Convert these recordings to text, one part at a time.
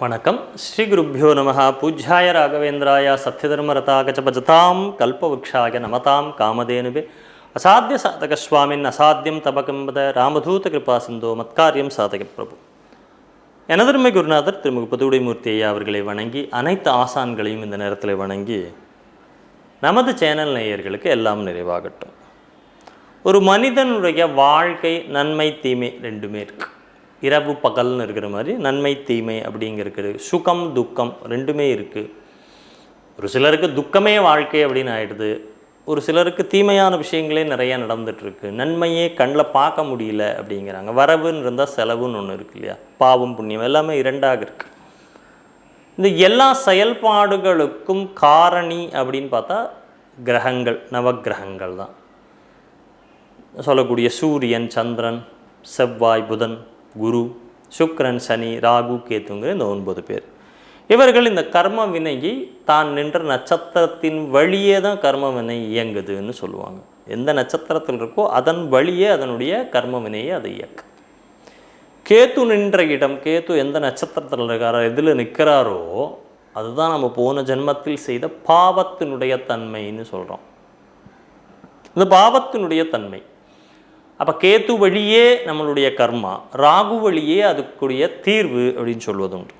வணக்கம். ஸ்ரீ குருப்பியோ நம பூஜ்யாய ராகவேந்திராய சத்யதர்மரதாக ச நமதாம் காமதேனுவே. அசாத்திய சாதக சுவாமின் அசாத்தியம் தபகம்பத ராமதூத கிருபா சிந்தோ மத்காரியம் சாதக பிரபு. எனதருமை குருநாதர் திருமுக புதுவுடைமூர்த்தி ஐயா அவர்களை வணங்கி அனைத்து ஆசான்களையும் இந்த நேரத்தில் வணங்கி நமது சேனல் நேயர்களுக்கு எல்லாம் நிறைவாகட்டும். ஒரு மனிதனுடைய வாழ்க்கை நன்மை தீமை ரெண்டுமே இருக்குது இரவு பகல்னு இருக்கிற மாதிரி நன்மை தீமை அப்படிங்கிறது சுகம் துக்கம் ரெண்டுமே இருக்குது ஒரு சிலருக்கு துக்கமே வாழ்க்கை அப்படின்னு ஆயிடுது. ஒரு சிலருக்கு தீமையான விஷயங்களே நிறைய நடந்துகிட்ருக்கு நன்மையே கண்ணில் பார்க்க முடியல அப்படிங்கிறாங்க. வரவுன்னு இருந்தால் செலவுன்னு ஒன்று இருக்கு இல்லையா? பாவம் புண்ணியம் எல்லாமே இரண்டாக இருக்குது இந்த எல்லா செயல்பாடுகளுக்கும் காரணி அப்படின்னு பார்த்தா கிரகங்கள் நவக்கிரகங்கள் தான். சொல்லக்கூடிய சூரியன் சந்திரன் செவ்வாய் புதன் குரு சுக்ரன் சனி ராகு கேத்துங்கிற இந்த ஒன்பது பேர். இவர்கள் இந்த கர்ம வினையை தான் நின்ற நட்சத்திரத்தின் வழியே தான் கர்ம வினை இயங்குதுன்னு சொல்லுவாங்க. எந்த நட்சத்திரத்தில் இருக்கோ அதன் வழியே அதனுடைய கர்ம வினையை அதை இயக்கு. கேத்து நின்ற இடம் கேத்து எந்த நட்சத்திரத்தில் இருக்காரோ எதில் நிற்கிறாரோ அதுதான் நம்ம போன ஜென்மத்தில் செய்த பாவத்தினுடைய தன்மைன்னு சொல்கிறோம் இந்த பாவத்தினுடைய தன்மை. அப்போ கேத்து வழியே நம்மளுடைய கர்மா ராகு வழியே அதுக்குரிய தீர்வு அப்படின்னு சொல்வது உண்டு.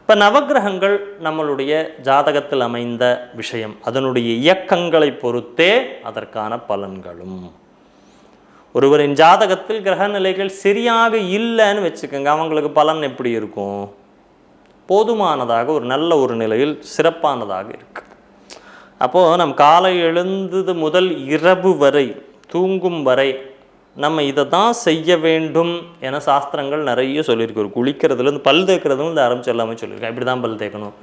இப்போ நவக்கிரகங்கள் நம்மளுடைய ஜாதகத்தில் அமைந்த விஷயம் அதனுடைய இயக்கங்களை பொறுத்தே அதற்கான பலன்களும். ஒருவரின் ஜாதகத்தில் கிரக நிலைகள் சரியாக இல்லைன்னு வச்சுக்கோங்க அவங்களுக்கு பலன் எப்படி இருக்கும்? போதுமானதாக ஒரு நல்ல ஒரு நிலையில் சிறப்பானதாக இருக்குது அப்போது நம் காலை எழுந்தது முதல் இரவு வரை தூங்கும் வரை நம்ம இதை தான் செய்ய வேண்டும் என சாஸ்திரங்கள் நிறைய சொல்லியிருக்கு. ஒரு குளிக்கிறதுலேருந்து பல் தேய்க்கிறதுலேருந்து ஆரம்பிச்சு எல்லாமே சொல்லியிருக்கேன் இப்படி தான் பல் தேய்க்கணும்.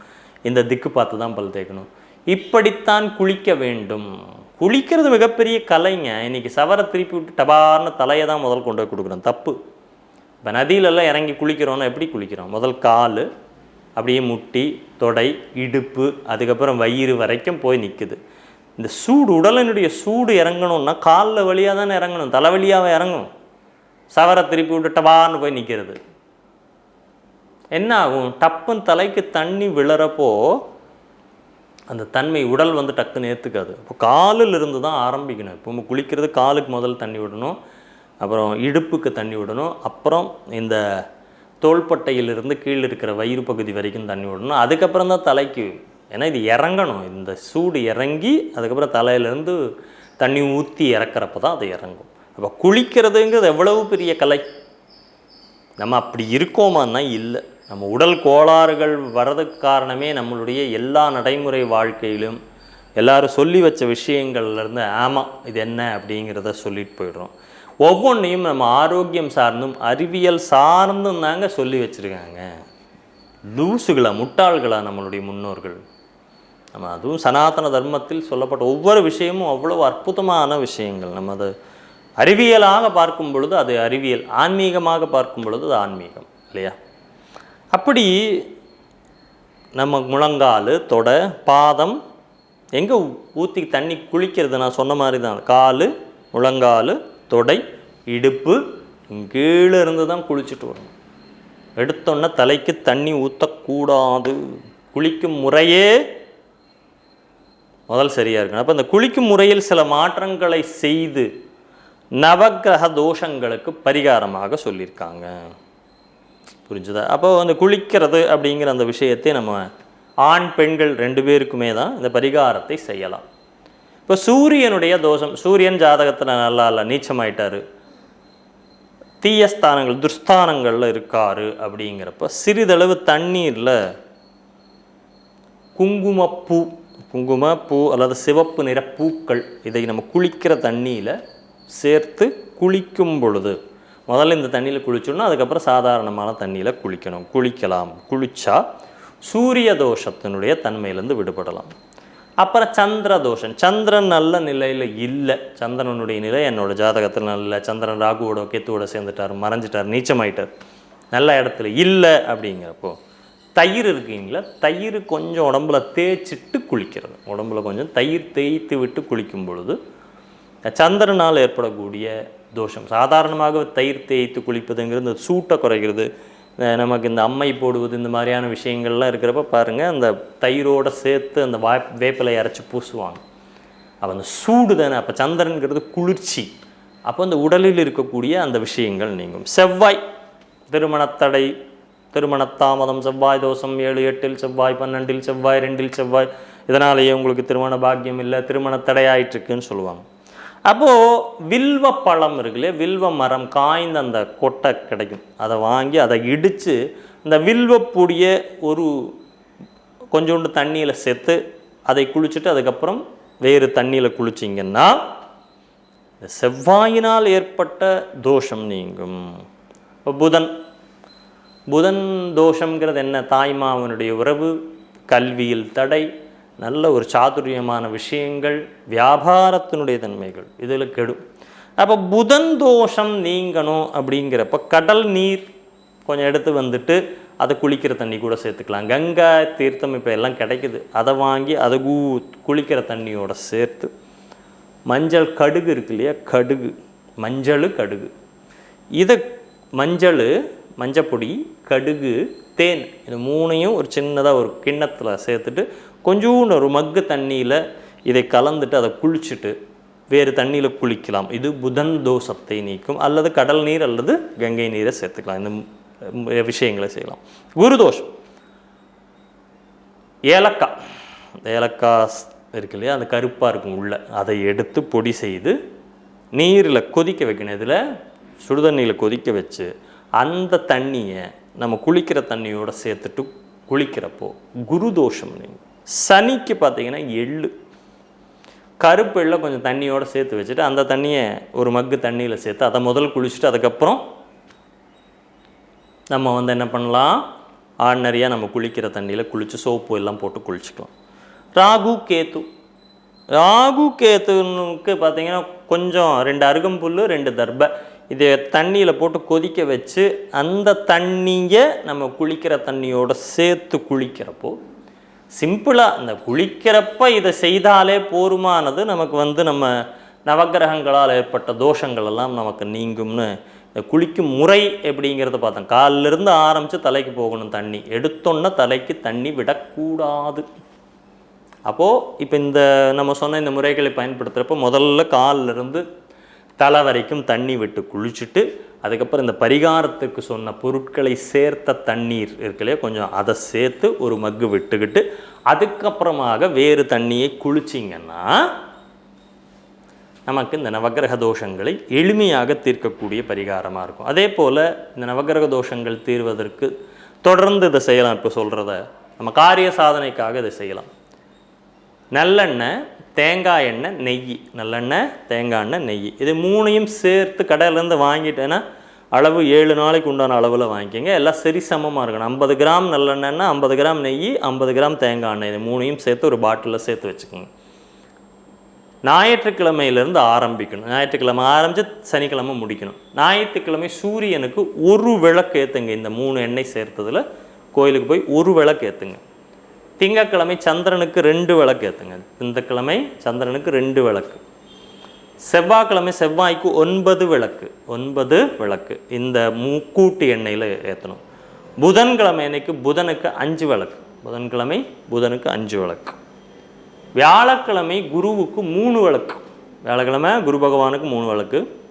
இந்த திக்கு பார்த்து தான் பல் தேய்க்கணும். இப்படித்தான் குளிக்க வேண்டும். குளிக்கிறது மிகப்பெரிய கலைங்க. இன்னைக்கு சவரை திருப்பி விட்டு டபார்னு தலையை தான் முதல் கொண்டு போய் கொடுக்குறோம். தப்பு. இப்போ நதியிலெல்லாம் இறங்கி குளிக்கிறோன்னா எப்படி குளிக்கிறோம்? முதல் கால் அப்படியே முட்டி தொடை இடுப்பு அதுக்கப்புறம் வயிறு வரைக்கும் போய் நிற்குது இந்த சூடு உடலினுடைய சூடு இறங்கணும்னா காலில் வழியாக தானே இறங்கணும் தலை வழியாக இறங்கணும். சவரை திருப்பி விட்டு டபார்னு போய் நிற்கிறது என்ன ஆகும் டப்புன்னு தலைக்கு தண்ணி விழறப்போ அந்த தன்மை உடல் வந்து டக்குன்னு ஏற்றுக்காது இப்போ காலில் இருந்து தான் ஆரம்பிக்கணும். இப்போ நம்ம குளிக்கிறது காலுக்கு முதல் தண்ணி விடணும் அப்புறம் இடுப்புக்கு தண்ணி விடணும் அப்புறம் இந்த தோள்பட்டையிலிருந்து கீழே இருக்கிற வயிறு பகுதி வரைக்கும் தண்ணி விடணும். அதுக்கப்புறம் தான் தலைக்கு ஏன்னா இது இறங்கணும். இந்த சூடு இறங்கி அதுக்கப்புறம் தலையிலேருந்து தண்ணி ஊற்றி இறக்குறப்ப தான் அது இறங்கும். அப்போ குளிக்கிறதுங்கிறது எவ்வளவு பெரிய கலை? நம்ம அப்படி இருக்கோமான்னா இல்லை. நம்ம உடல் கோளாறுகள் வர்றதுக்கு காரணமே நம்மளுடைய எல்லா நடைமுறை வாழ்க்கையிலும் எல்லாரும் சொல்லி வச்ச விஷயங்கள்லேருந்து ஆமாம் இது என்ன? அப்படிங்கிறத சொல்லிட்டு போயிடுறோம். ஒவ்வொன்றையும் நம்ம ஆரோக்கியம் சார்ந்தும் அறிவியல் சார்ந்தும் தாங்க சொல்லி வச்சுருக்காங்க. லூசுகளா முட்டாள்களா நம்மளுடைய முன்னோர்கள்? நம்ம அதுவும் சனாதன தர்மத்தில் சொல்லப்பட்ட ஒவ்வொரு விஷயமும் அவ்வளோ அற்புதமான விஷயங்கள். நம்ம அதை அறிவியலாக பார்க்கும் பொழுது அது அறிவியல் ஆன்மீகமாக பார்க்கும் பொழுது அது ஆன்மீகம் இல்லையா? அப்படி நம்ம முழங்கால் தொடை பாதம் எங்கே ஊற்றி தண்ணி குளிக்கிறது நான் சொன்ன மாதிரி தான். கால் முழங்கால் தொடை இடுப்பு கீழே இருந்து தான் குளிச்சுட்டு வரணும். எடுத்தோன்னே தலைக்கு தண்ணி ஊற்றக்கூடாது குளிக்கும் முறையே முதல் சரியாக இருக்கணும். அப்போ இந்த குளிக்கும் முறையில் சில மாற்றங்களை செய்து நவக்கிரக தோஷங்களுக்கு பரிகாரமாக சொல்லியிருக்காங்க. புரிஞ்சுதா? அப்போது அந்த குளிக்கிறது அப்படிங்கிற அந்த விஷயத்தை நம்ம ஆண் பெண்கள் ரெண்டு பேருக்குமே தான் இந்த பரிகாரத்தை செய்யலாம். இப்போ சூரியனுடைய தோஷம் சூரியன் ஜாதகத்தில் நல்லா இல்லை நீச்சமாயிட்டார். தீயஸ்தானங்கள் துர்ஸ்தானங்களில் இருக்கார் அப்படிங்கிறப்ப சிறிதளவு தண்ணீரில் குங்குமப்பூ குங்குமப்பூ அல்லது சிவப்பு நிற பூக்கள் இதை நம்ம குளிக்கிற தண்ணியில் சேர்த்து குளிக்கும் பொழுது முதல்ல இந்த தண்ணியில் குளிச்சோம்னா அதுக்கப்புறம் சாதாரணமான தண்ணியில் குளிக்கணும். குளிக்கலாம். குளித்தா சூரிய தோஷத்தினுடைய தன்மையிலேருந்து விடுபடலாம். அப்புறம் சந்திர தோஷம். சந்திரன் நல்ல நிலையில் இல்லை. சந்திரனுடைய நிலை என்னோட ஜாதகத்தில் நல்ல. சந்திரன் ராகுவோட கேத்துவோட சேர்ந்துட்டார் மறைஞ்சிட்டார் நீச்சமாயிட்டார். நல்ல இடத்துல இல்லை அப்படிங்கிறப்போ தயிர் இருக்குங்களா? தயிர் கொஞ்சம் உடம்புல தேய்ச்சிட்டு குளிக்கிறது. உடம்புல கொஞ்சம் தயிர் தேய்த்து விட்டு குளிக்கும் பொழுது சந்திரனால் ஏற்படக்கூடிய தோஷம். சாதாரணமாக தயிர் தேய்த்து குளிப்பதுங்கிறது இந்த சூட்டை குறைக்கிறது. நமக்கு இந்த அம்மை போடுவது இந்த மாதிரியான விஷயங்கள்லாம் இருக்கிறப்ப பாருங்கள் அந்த தயிரோட சேர்த்து அந்த வா வேப்பிலை அரைச்சி பூசுவாங்க. அப்போ அந்த சூடு தானே அப்போ சந்திரனுங்கிறது குளிர்ச்சி. அப்போ அந்த உடலில் இருக்கக்கூடிய அந்த விஷயங்கள் நீங்கும். செவ்வாய் திருமணத்தடை திருமணத்தாமதம் செவ்வாய் தோஷம் ஏழு எட்டில் செவ்வாய் பன்னெண்டில் செவ்வாய் ரெண்டில் செவ்வாய். இதனாலேயே உங்களுக்கு திருமண பாக்கியம் இல்லை திருமண தடையாயிட்டிருக்குன்னு சொல்லுவாங்க. அப்போது வில்வ பழம் இருக்குல்லையே? வில்வ மரம் காய்ந்த அந்த கொட்டை கிடைக்கும். அதை வாங்கி அதை இடித்து இந்த வில்வப்பூடிய ஒரு கொஞ்சோண்டு தண்ணியில் சேர்த்து அதை குளிச்சுட்டு அதுக்கப்புறம் வேறு தண்ணியில் குளிச்சிங்கன்னா செவ்வாயினால் ஏற்பட்ட தோஷம் நீங்கும். இப்போ புதன் புதன் தோஷங்கிறது என்ன? தாய்மாவனுடைய உறவு கல்வியில் தடை நல்ல ஒரு சாதுரியமான விஷயங்கள் வியாபாரத்தினுடைய தன்மைகள் இதில் கெடும். அப்போ புதன் தோஷம் நீங்கணும் அப்படிங்கிறப்ப கடல் நீர் கொஞ்சம் எடுத்து வந்துட்டு அதை குளிக்கிற தண்ணி கூட சேர்த்துக்கலாம். கங்கா தீர்த்தம் இப்போ எல்லாம் கிடைக்குது. அதை வாங்கி அதை கூ குளிக்கிற தண்ணியோட சேர்த்து மஞ்சள் கடுகு இருக்கு இல்லையா? கடுகு. மஞ்சள் கடுகு. இதை மஞ்சள் மஞ்சப்பொடி கடுகு தேன் இது மூணையும் ஒரு சின்னதாக ஒரு கிண்ணத்தில் சேர்த்துட்டு கொஞ்சோண்டு ஒரு மக்கு தண்ணியில் இதை கலந்துட்டு அதை குளிச்சுட்டு வேறு தண்ணியில் குளிக்கலாம். இது புதன் தோஷத்தை நீக்கும். அல்லது கடல் நீர் அல்லது கங்கை நீரை சேர்த்துக்கலாம். இந்த விஷயங்களை செய்யலாம். குரு தோஷம். ஏலக்காய். ஏலக்காய் இருக்கு இல்லையா? அந்த கருப்பாக இருக்கும் உள்ள. அதை எடுத்து பொடி செய்து நீரில் கொதிக்க வைக்கணும். இதில் சுடுதண்ணியில் கொதிக்க வச்சு அந்த தண்ணியை நம்ம குளிக்கிற தண்ணியோட சேர்த்துட்டு குளிக்கிறப்போ குரு தோஷம் நீங்கும் சனிக்கு பார்த்தீங்கன்னா எள்ளு. கருப்பு எள்ளை கொஞ்சம் தண்ணியோட சேர்த்து வச்சுட்டு அந்த தண்ணியை ஒரு மக்கு தண்ணியில் சேர்த்து அதை முதல் குளிச்சுட்டு அதுக்கப்புறம் நம்ம வந்து என்ன பண்ணலாம்? ஆர்டினரியாக நம்ம குளிக்கிற தண்ணியில் குளித்து சோப்பு எல்லாம் போட்டு குளிச்சுக்கலாம். ராகு கேத்து. ராகு கேத்துனுக்கு பார்த்தீங்கன்னா கொஞ்சம் ரெண்டு அருகம்புல் ரெண்டு தர்பை. இதை தண்ணியில் போட்டு கொதிக்க வச்சு அந்த தண்ணியை நம்ம குளிக்கிற தண்ணியோடு சேர்த்து குளிக்கிறப்போ சிம்பிளாக அந்த குளிக்கிறப்ப இதை செய்தாலே போருமானது நமக்கு வந்து நம்ம நவக்கிரகங்களால் ஏற்பட்ட தோஷங்கள் எல்லாம் நமக்கு நீங்கும்னு இந்த குளிக்கும் முறை எப்படிங்கிறத பார்த்தோம். காலிலிருந்து ஆரம்பித்து தலைக்கு போகணும் தண்ணி. எடுத்தோன்னே தலைக்கு தண்ணி விடக்கூடாது. அப்போது இப்போ இந்த நம்ம சொன்ன இந்த முறைகளை பயன்படுத்துகிறப்ப முதல்ல காலிலிருந்து தலை வரைக்கும் தண்ணி விட்டு குளிச்சுட்டு அதுக்கப்புறம் இந்த பரிகாரத்துக்கு சொன்ன பொருட்களை சேர்த்த தண்ணீர் இருக்கு கொஞ்சம் அதை சேர்த்து ஒரு மக்கு விட்டுக்கிட்டு அதுக்கப்புறமாக வேறு தண்ணியை குளிச்சிங்கன்னா நமக்கு இந்த நவகிரக தோஷங்களை எளிமையாக தீர்க்கக்கூடிய பரிகாரமாக இருக்கும். அதே போல் இந்த நவகிரக தோஷங்கள் தீர்வதற்கு தொடர்ந்து இதை செய்யலாம். இப்போ சொல்கிறத நம்ம காரிய சாதனைக்காக இதை செய்யலாம். நல்லெண்ணெய் தேங்காய் எண்ணெய் நெய் நல்லெண்ணெய் தேங்காய் எண்ணெய் நெய். இது மூணையும் சேர்த்து கடையிலேருந்து வாங்கிட்டேன்னா அளவு ஏழு நாளைக்கு உண்டான அளவில் வாங்கிக்கோங்க. எல்லாம் சரி சமமாக இருக்கணும். ஐம்பது கிராம் நல்லெண்ணெய்னா ஐம்பது கிராம் நெய் ஐம்பது கிராம் தேங்காய் எண்ணெய். இது மூணையும் சேர்த்து ஒரு பாட்டிலில் சேர்த்து வச்சுக்கோங்க. ஞாயிற்றுக்கிழமையிலேருந்து ஆரம்பிக்கணும். ஞாயிற்றுக்கிழமை ஆரம்பித்து சனிக்கிழமை முடிக்கணும். ஞாயிற்றுக்கிழமை சூரியனுக்கு ஒரு விளக்கு ஏற்றுங்க இந்த மூணு எண்ணெய் சேர்த்ததில் கோயிலுக்கு போய் ஒரு விளக்கு ஏற்றுங்க திங்கட்கிழமை சந்திரனுக்கு ரெண்டு விளக்கு ஏற்றுங்க திங்கக்கிழமை சந்திரனுக்கு ரெண்டு விளக்கு. செவ்வாய்க்கிழமை செவ்வாய்க்கு ஒன்பது விளக்கு. ஒன்பது விளக்கு. இந்த முக்கூட்டு எண்ணெயில் ஏற்றணும் புதன்கிழமை அன்னைக்கு புதனுக்கு அஞ்சு விளக்கு. புதன்கிழமை புதனுக்கு அஞ்சு விளக்கு. வியாழக்கிழமை குருவுக்கு மூணு விளக்கு. வியாழக்கிழமை குரு பகவானுக்கு மூணு விளக்கு.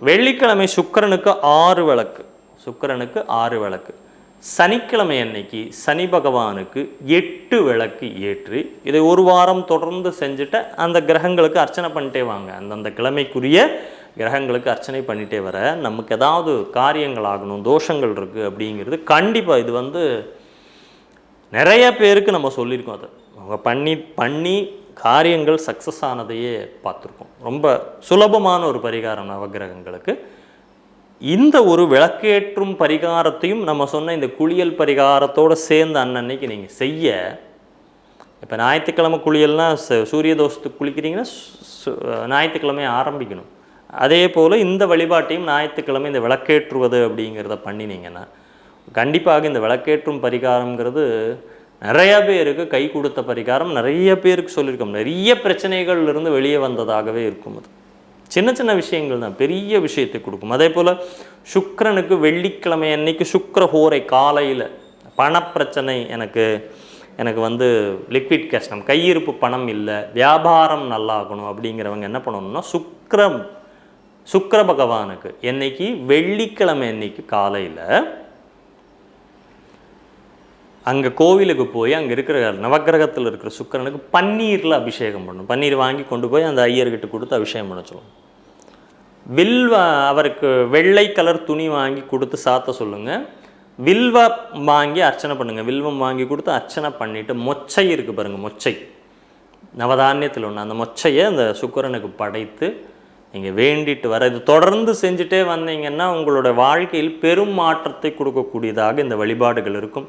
வெள்ளிக்கிழமை சுக்கரனுக்கு ஆறு விளக்கு. சுக்கிரனுக்கு ஆறு விளக்கு. சனிக்கிழமை அன்னைக்கு சனி பகவானுக்கு எட்டு விளக்கு ஏற்றி இதை ஒரு வாரம் தொடர்ந்து செஞ்சுட்டு அந்த கிரகங்களுக்கு அர்ச்சனை பண்ணிட்டே வாங்க. அந்தந்த கிழமைக்குரிய கிரகங்களுக்கு அர்ச்சனை பண்ணிட்டே வர நமக்கு ஏதாவது காரியங்கள் ஆகணும் தோஷங்கள் இருக்குது அப்படிங்கிறது கண்டிப்பாக இது வந்து நிறைய பேருக்கு நம்ம சொல்லியிருக்கோம் அதை. அவங்க பண்ணி பண்ணி காரியங்கள் சக்ஸஸ் ஆனதையே பார்த்துருக்கோம். ரொம்ப சுலபமான ஒரு பரிகாரம் நவகிரகங்களுக்கு இந்த ஒரு விளக்கேற்றும் பரிகாரத்தையும் நம்ம சொன்ன இந்த குளியல் பரிகாரத்தோடு சேர்ந்து அன்னன்னைக்கு நீங்கள் செய்ய இப்போ ஞாயிற்றுக்கிழமை குளியல்னால் ச- சூரிய தோஷத்துக்கு குளிக்கிறீங்கன்னா சு- ஞாயிற்றுக்கிழமை ஆரம்பிக்கணும். அதே போல் இந்த வழிபாட்டையும் ஞாயிற்றுக்கிழமை இந்த விளக்கேற்றுவது அப்படிங்கிறத பண்ணினீங்கன்னா கண்டிப்பாக இந்த விளக்கேற்றும் பரிகாரங்கிறது நிறைய பேருக்கு கை கொடுத்த பரிகாரம் நிறைய பேருக்கு சொல்லியிருக்கோம். நிறைய பிரச்சனைகள்லேருந்து வெளியே வந்ததாகவே இருக்கும் அது. சின்ன சின்ன விஷயங்கள் தான் பெரிய விஷயத்தை கொடுக்கும். அதே போல் சுக்கரனுக்கு வெள்ளிக்கிழமை அன்னைக்கு சுக்கர ஹோரை காலையில் பணப்பிரச்சனை எனக்கு எனக்கு வந்து லிக்விட் கேஷ் நம்ம கையிருப்பு பணம் இல்லை வியாபாரம் நல்லாகணும் அப்படிங்கிறவங்க என்ன பண்ணணும்னா சுக்கரம் சுக்கர பகவானுக்கு என்னைக்கு வெள்ளிக்கிழமை அன்னைக்கு காலையில் அங்கே கோவிலுக்கு போய் அங்கே இருக்கிற நவக்கிரகத்தில் இருக்கிற சுக்கிரனுக்கு பன்னீரில் அபிஷேகம் பண்ணணும் பன்னீர் வாங்கி கொண்டு போய் அந்த ஐயர்கிட்ட கொடுத்து அபிஷேகம் பண்ண சொல்லணும் வில்வ அவருக்கு வெள்ளை கலர் துணி வாங்கி கொடுத்து சாத்த சொல்லுங்கள் வில்வ வாங்கி அர்ச்சனை பண்ணுங்கள் வில்வம் வாங்கி கொடுத்து அர்ச்சனை பண்ணிவிட்டு மொச்சை இருக்குது பாருங்கள் மொச்சை. நவதானியத்தில் ஒன்று அந்த மொச்சையை அந்த சுக்கரனுக்கு படைத்து நீங்கள் வேண்டிட்டு வர இது தொடர்ந்து செஞ்சுட்டே வந்தீங்கன்னா உங்களோட வாழ்க்கையில் பெரும் மாற்றத்தை கொடுக்கக்கூடியதாக இந்த வழிபாடுகள் இருக்கும்.